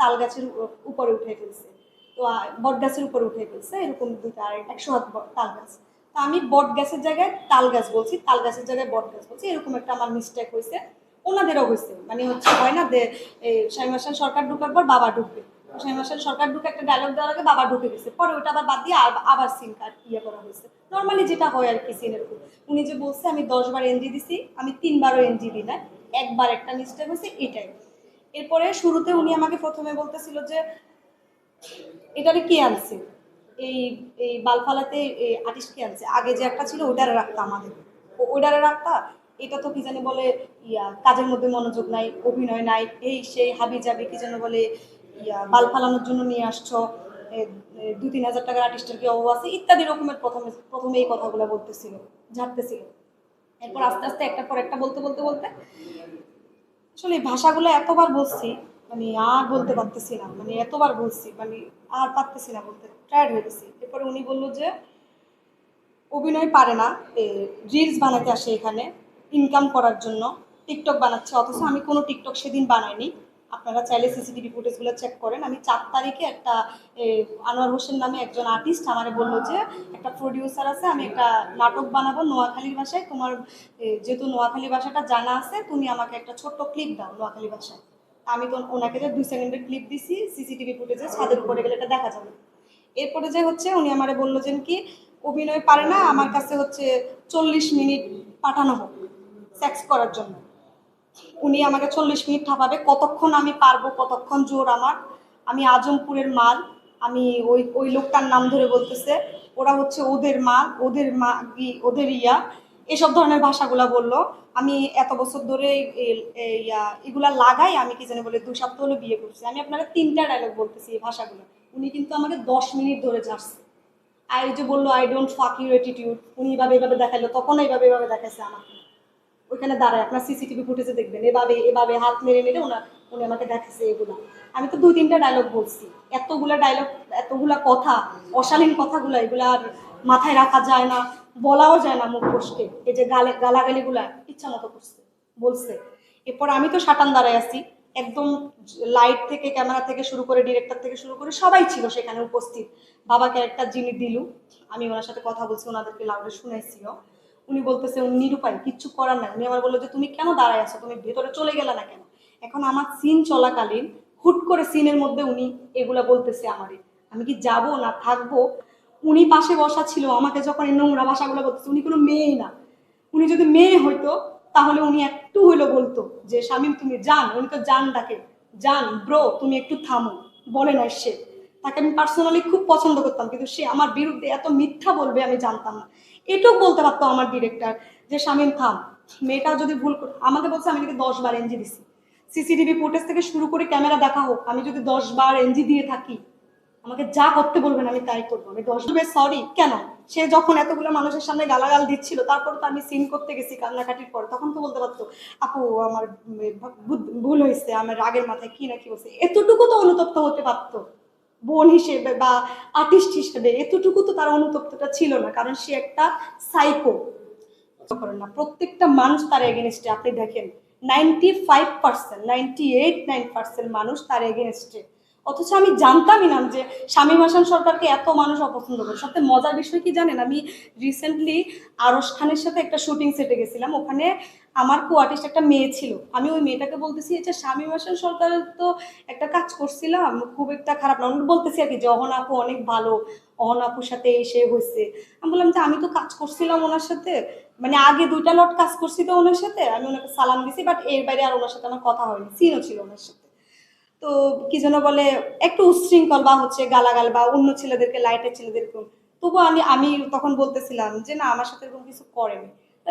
তাল গাছের উপরে উঠে ফেলছে। তো বট গাছের উপরে উঠে ফেলছে, এরকম দুইটা আর একশো হাত তাল গাছ তো আমি বট গাছের জায়গায় তাল গাছ বলছি তাল গাছের জায়গায় বট গাছ বলছি, এরকম একটা আমার মিস্টেক হয়েছে। ওনাদেরও হয়েছে মানে হচ্ছে হয় না যে শাহিম হাসান সরকার ঢুকার পর বাবা ঢুকবে। শাহিম হাসান সরকার ঢুকে একটা ডায়লগ দেওয়ার আগে বাবা ঢুকে গেছে, পরে ওটা আবার বাদ দিয়ে আবার সিন কার্ড ইয়ে করা হয়েছে। নর্মালি যেটা হয় আর কি সিনের উনি যে বলছে, আমি দশবার এনজি দিছি, আমি তিনবারও এনজি দিই না একবার একটা মিস্টেক হয়েছে, এটাই। এরপরে শুরুতে উনি আমাকে প্রথমে বলতেছিল যে, এটারে কে আনছে? এই এই বালফালাতে আর্টিস্ট কে আনছে? আগে যে একটা ছিল ওইটারে রাখতা আমাদের। ওইটারে রাখতা? এটা তো কি জানি বলে, ইয়া, কাজের মধ্যে মনোযোগ নাই, অভিনয় নাই, এই সেই হাবি যাবে কি যেন বলে, ইয়া বাল ফালানোর জন্য নিয়ে আসছো দু তিন হাজার টাকার আর্টিস্টের কি অভাব আছে? ইত্যাদি রকমের প্রথমে প্রথমে এই কথাগুলো বলতেছিল, ঝাড়তেছিল। এরপর আস্তে আস্তে একটার পর একটা বলতে বলতে বলতে আসলে ভাষাগুলো এতবার বলছি মানে আর বলতে পারতেছি না মানে এতবার বলছি মানে আর পারতেছি না বলতে টায়ার্ড হয়ে গেছি। এরপরে উনি বলল যে, অভিনয় পারে না রিলস বানাতে আসে এখানে ইনকাম করার জন্য টিকটক বানাচ্ছে, অথচ আমি কোনো টিকটক সেদিন বানাইনি। আপনারা চাইলে সিসিটিভি ফুটেজগুলো চেক করেন। আমি চার তারিখে একটা আনোয়ার হোসেন নামে একজন আর্টিস্ট আমারে বলল যে, একটা প্রডিউসার আছে, আমি একটা নাটক বানাবো নোয়াখালীর ভাষায়। তোমার যেহেতু নোয়াখালী ভাষাটা জানা আছে, তুমি আমাকে একটা ছোট্ট ক্লিপ দাও নোয়াখালী ভাষায়। আমি তো ওনাকে যে দুই সেকেন্ডের ক্লিপ দিছি সিসিটিভি ফুটেজে, ছাদের উপরে গেলে এটা দেখা যাবে। এরপরে যে হচ্ছে, উনি আমারে বলল যে কি, অভিনয় পারে না, আমার কাছে হচ্ছে চল্লিশ মিনিট পাঠানো হোক সেক্স করার জন্য। উনি আমাকে চল্লিশ মিনিট ঠাপাবে কতক্ষণ আমি পারব, কতক্ষণ জোর আমার? আমি আজমপুরের মাল, আমি ওই ওই লোকটার নাম ধরে বলতেছে, ওরা হচ্ছে ওদের মাল ওদের মা ওদের ইয়া, এসব ধরনের ভাষাগুলা বলল। আমি এত বছর ধরে এগুলা লাগাই, আমি কি জানি বলে দু সপ্তাহ হলো বিয়ে করছি। আমি আপনারা তিনটা ডায়লগ বলতেছি এই ভাষাগুলো। উনি কিন্তু আমাকে দশ মিনিট ধরে ঝাড়ছে। আর এই যে বলল I don't fuck you attitude উনি এভাবে এভাবে দেখাইলো, তখন এইভাবে, এভাবে দেখাইছে আমাকে। ওইখানে দাঁড়ায়, আপনার সিসিটিভি ফুটেজে দেখবেন। এভাবে এভাবে হাত মেরে মেরে ওনার উনি আমাকে দেখাচ্ছে এগুলা। আমি তো দুই, তিনটা ডায়লগ বলছি। এতগুলা ডায়লগ এতগুলা কথা, অশালীন কথাগুলো, এগুলা আর মাথায় রাখা যায় না, বলাও যায় না মুখ কষ্টে এই যে গালে, গালাগালিগুলা ইচ্ছা মতো করছে, বলছে। এরপর আমি তো সাটান দাঁড়ায় আছি। একদম লাইট থেকে ক্যামেরা থেকে শুরু করে ডিরেক্টর থেকে শুরু করে সবাই ছিল সেখানে উপস্থিত। বাবাকে একটা জিনিস দিলু। আমি ওনার সাথে কথা বলছি, ওনাদেরকে লাউডে শুনেছিও। উনি বলতেছে, উনি নিরুপায়, কিচ্ছু করার নাই। উনি আমার বলল যে, তুমি কেন দাঁড়ায় আছো? তুমি ভেতরে চলে গেলে না কেন? এখন আমার সিন চলাকালীন হুট করে সিনের মধ্যে উনি এগুলা বলতেছে আমারে। আমি কি যাব না থাকব? উনি পাশে বসা ছিল, আমাকে যখন এই নোংরা ভাষাগুলো বলতেছে, উনি কোনো মেয়েই না। উনি যদি মেয়ে হইতো, তাহলে উনি একটু হইল বলতো যে, শামিম, তুমি যান। উনি তো যান ডাকে, যান ব্রো তুমি একটু থামো। বলে না সে। তাকে আমি পার্সোনালি খুব পছন্দ করতাম, কিন্তু সে আমার বিরুদ্ধে এত মিথ্যা বলবে আমি জানতাম না। এটুক বলতে পারতো আমার ডিরেক্টর যে, শামিম, থাম। মেয়েটা যদি ভুল আমাকে বলছে, আমি নাকি দশ বার এনজি দিছি। সিসিটিভি ফুটেজ থেকে শুরু করে ক্যামেরা দেখা হোক, আমি যদি দশ বার এনজি দিয়ে থাকি, আমাকে যা করতে বলবেন, আমি তাই করব। আমি দশ বার সরি কেন? সে যখন এতগুলো মানুষের সামনে গালাগাল দিচ্ছিল, তারপর তো আমি সিন করতে গেছি কান্নাকাটির পর, তখন তো বলতে পারতো, আপু, আমার ভুল হয়েছে আমার রাগের মাথায় কি না কি বলছে এতটুকু তো অনুতপ্ত হতে পারতো। বোন হিসেবে বা আর্টিস্ট হিসেবে এতটুকু তো তার অনুতপ্তটা ছিল না, কারণ সে একটা সাইকো করেন না, প্রত্যেকটা মানুষ তার এগেনস্টে আপনি দেখেন ninety five percent ninety eight nine percent মানুষ তার এগেনস্টে অথচ আমি জানতামই না যে শামীম হাসান সরকারকে এত মানুষ অপছন্দ করে। সবথেকে মজার বিষয় কি জানেন? আমি রিসেন্টলি আরশ খানের সাথে একটা শুটিং সেটে গেছিলাম। ওখানে আমার কো আর্টিস্ট একটা মেয়ে ছিল। আমি ওই মেয়েটাকে বলতেছি যে শামীম হাসান সরকারের তো একটা কাজ করছিলাম খুব একটা খারাপ না। বলতেছি আর কি যে, অহন আপু অনেক ভালো। অহন আপুর সাথে এসে হয়েছে। আমি বললাম যে, আমি তো কাজ করছিলাম ওনার সাথে। মানে আগে দুইটা লট কাজ করছি তো ওনার সাথে। আমি ওনাকে সালাম দিছি বাট এর বাইরে আর ওনার সাথে আমার কথা হয়নি। সিনও ছিল ওনার সাথে। তো কি যেন বলে, একটু উচ্ছৃঙ্খল বা হচ্ছে গালাগাল বা অন্য ছেলেদেরকে, লাইটের ছেলেদেরকে। তবুও আমি আমি তখন বলতেছিলাম যে, না, আমার সাথে এরকম কিছু করেনি।